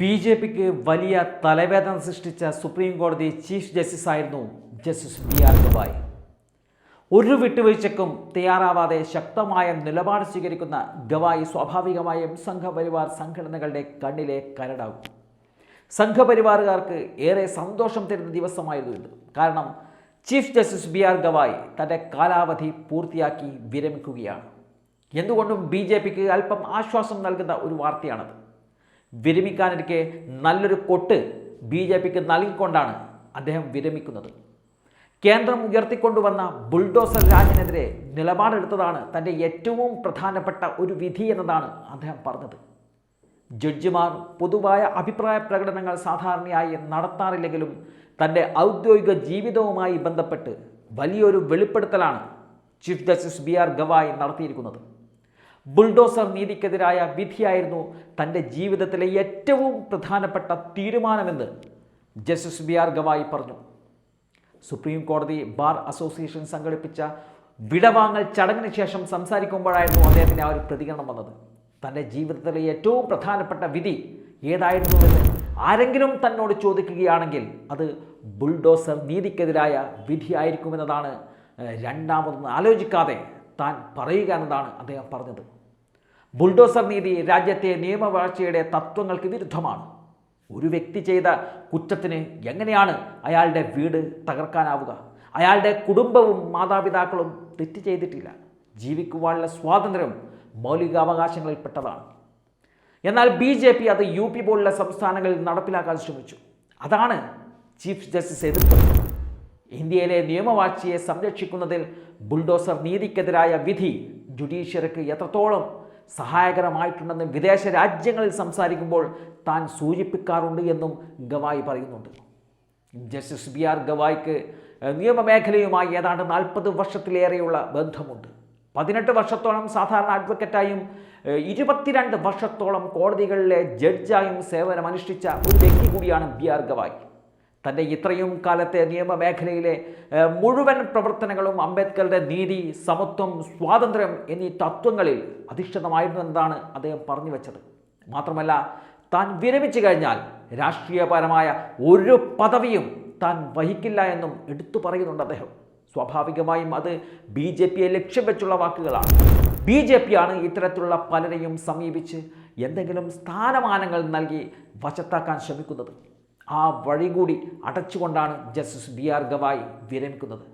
B J പിക്ക് വലിയ തലവേദന സൃഷ്ടിച്ച സുപ്രീം കോടതി ചീഫ് ജസ്റ്റിസ് ആയിരുന്നു ജസ്റ്റിസ് ബി ആർ ഗവായ് ഒരു വിട്ടുവീഴ്ചക്കും തയ്യാറാവാതെ ശക്തമായ നിലപാട് സ്വീകരിക്കുന്ന ഗവായ് സ്വാഭാവികമായും സംഘപരിവാർ സംഘടനകളുടെ കണ്ണിലെ കരടാകും. സംഘപരിവാറുകാർക്ക് ഏറെ സന്തോഷം തരുന്ന ദിവസമായിരുന്നു ഇത്. കാരണം chief justice B R Gavai തന്റെ കാലാവധി പൂർത്തിയാക്കി വിരമിക്കുകയാണ്. എന്തുകൊണ്ടും ബി ജെ പിക്ക് അല്പം ആശ്വാസം നൽകുന്ന ഒരു വാർത്തയാണത്. വിരമിക്കാനിരിക്കെ നല്ലൊരു കൊട്ട് ബി ജെ പിക്ക് നൽകിക്കൊണ്ടാണ് അദ്ദേഹം വിരമിക്കുന്നത്. കേന്ദ്രം ഉയർത്തിക്കൊണ്ടുവന്ന ബുൾഡോസർ രാജിനെതിരെ നിലപാടെടുത്തതാണ് തന്റെ ഏറ്റവും പ്രധാനപ്പെട്ട ഒരു വിധി എന്നതാണ് അദ്ദേഹം പറഞ്ഞത്. ജഡ്ജിമാർ പൊതുവായ അഭിപ്രായ പ്രകടനങ്ങൾ സാധാരണയായി നടത്താറില്ലെങ്കിലും തന്റെ ഔദ്യോഗിക ജീവിതവുമായി ബന്ധപ്പെട്ട് വലിയൊരു വെളിപ്പെടുത്തലാണ് chief justice B R Gavai നടത്തിയിരിക്കുന്നത്. ബുൾഡോസർ നീതിക്കെതിരായ വിധിയായിരുന്നു തന്റെ ജീവിതത്തിലെ ഏറ്റവും പ്രധാനപ്പെട്ട തീരുമാനമെന്ന് ജസ്റ്റിസ് ബി ആർ ഗവായി പറഞ്ഞു. സുപ്രീം കോടതി ബാർ അസോസിയേഷൻ സംഘടിപ്പിച്ച വിടവാങ്ങൽ ചടങ്ങിന് ശേഷം സംസാരിക്കുമ്പോഴായിരുന്നു അദ്ദേഹത്തിന് ആ ഒരു പ്രതികരണം വന്നത്. തന്റെ ജീവിതത്തിലെ ഏറ്റവും പ്രധാനപ്പെട്ട വിധി ഏതായിരുന്നുവെന്ന് ആരെങ്കിലും തന്നോട് ചോദിക്കുകയാണെങ്കിൽ അത് ബുൾഡോസർ നീതിക്കെതിരായ വിധിയായിരിക്കുമെന്നതാണ് രണ്ടാമതൊന്ന് രണ്ടാമതൊന്നും. ആലോചിക്കാതെ താൻ പറയുക എന്നതാണ് അദ്ദേഹം പറഞ്ഞത്. ബുൾഡോസർ നീതി രാജ്യത്തെ നിയമവാഴ്ചയുടെ തത്വങ്ങൾക്ക് വിരുദ്ധമാണ്. ഒരു വ്യക്തി ചെയ്ത കുറ്റത്തിന് എങ്ങനെയാണ് അയാളുടെ വീട് തകർക്കാനാവുക? അയാളുടെ കുടുംബവും മാതാപിതാക്കളും തെറ്റ് ചെയ്തിട്ടില്ല. ജീവിക്കുവാനുള്ള സ്വാതന്ത്ര്യം മൗലികാവകാശങ്ങളിൽപ്പെട്ടതാണ്. എന്നാൽ ബി ജെ പി അത് യു പി പോലുള്ള സംസ്ഥാനങ്ങളിൽ നടപ്പിലാക്കാൻ ശ്രമിച്ചു. അതാണ് ചീഫ് ജസ്റ്റിസ് എതിർത്തത് ഇന്ത്യയിലെ നിയമവാഴ്ചയെ സംരക്ഷിക്കുന്നതിൽ ബുൾഡോസർ നീതിക്കെതിരായ വിധി ജുഡീഷ്യറിക്ക് എത്രത്തോളം സഹായകരമായിട്ടുണ്ടെന്ന് വിദേശ രാജ്യങ്ങളിൽ സംസാരിക്കുമ്പോൾ താൻ സൂചിപ്പിക്കാറുണ്ട് എന്നും ഗവായി പറയുന്നുണ്ട്. ജസ്റ്റിസ് ബി ആർ ഗവായ്ക്ക് നിയമമേഖലയുമായി ഏതാണ്ട് നാൽപ്പത് വർഷത്തിലേറെയുള്ള ബന്ധമുണ്ട്. പതിനെട്ട് വർഷത്തോളം സാധാരണ അഡ്വക്കറ്റായും ഇരുപത്തിരണ്ട് വർഷത്തോളം കോടതികളിലെ ജഡ്ജായും സേവനമനുഷ്ഠിച്ച ഒരു വ്യക്തി കൂടിയാണ് ബി ആർ ഗവായ്. തന്റെ ഇത്രയും കാലത്തെ നിയമമേഖലയിലെ മുഴുവൻ പ്രവർത്തനങ്ങളും അംബേദ്കറുടെ നീതി സമത്വം സ്വാതന്ത്ര്യം എന്നീ തത്വങ്ങളിൽ അധിഷ്ഠിതമായിരുന്നു എന്നതാണ് അദ്ദേഹം പറഞ്ഞു വെച്ചത്. മാത്രമല്ല താൻ വിരമിച്ചു കഴിഞ്ഞാൽ രാഷ്ട്രീയപരമായ ഒരു പദവിയും താൻ വഹിക്കില്ല എന്നും എടുത്തു പറയുന്നുണ്ട് അദ്ദേഹം. സ്വാഭാവികമായും അത് ബി ജെ പിയെ ലക്ഷ്യം വെച്ചുള്ള വാക്കുകളാണ്. ബി ജെ പി ആണ് ഇത്തരത്തിലുള്ള പലരെയും സമീപിച്ച് എന്തെങ്കിലും സ്ഥാനമാനങ്ങൾ നൽകി വശത്താക്കാൻ ശ്രമിക്കുന്നത്. ആ വഴി കൂടി അടച്ചുകൊണ്ടാണ് ജസ്റ്റിസ് ബി ആർ ഗവായ് വിരമിക്കുന്നത്.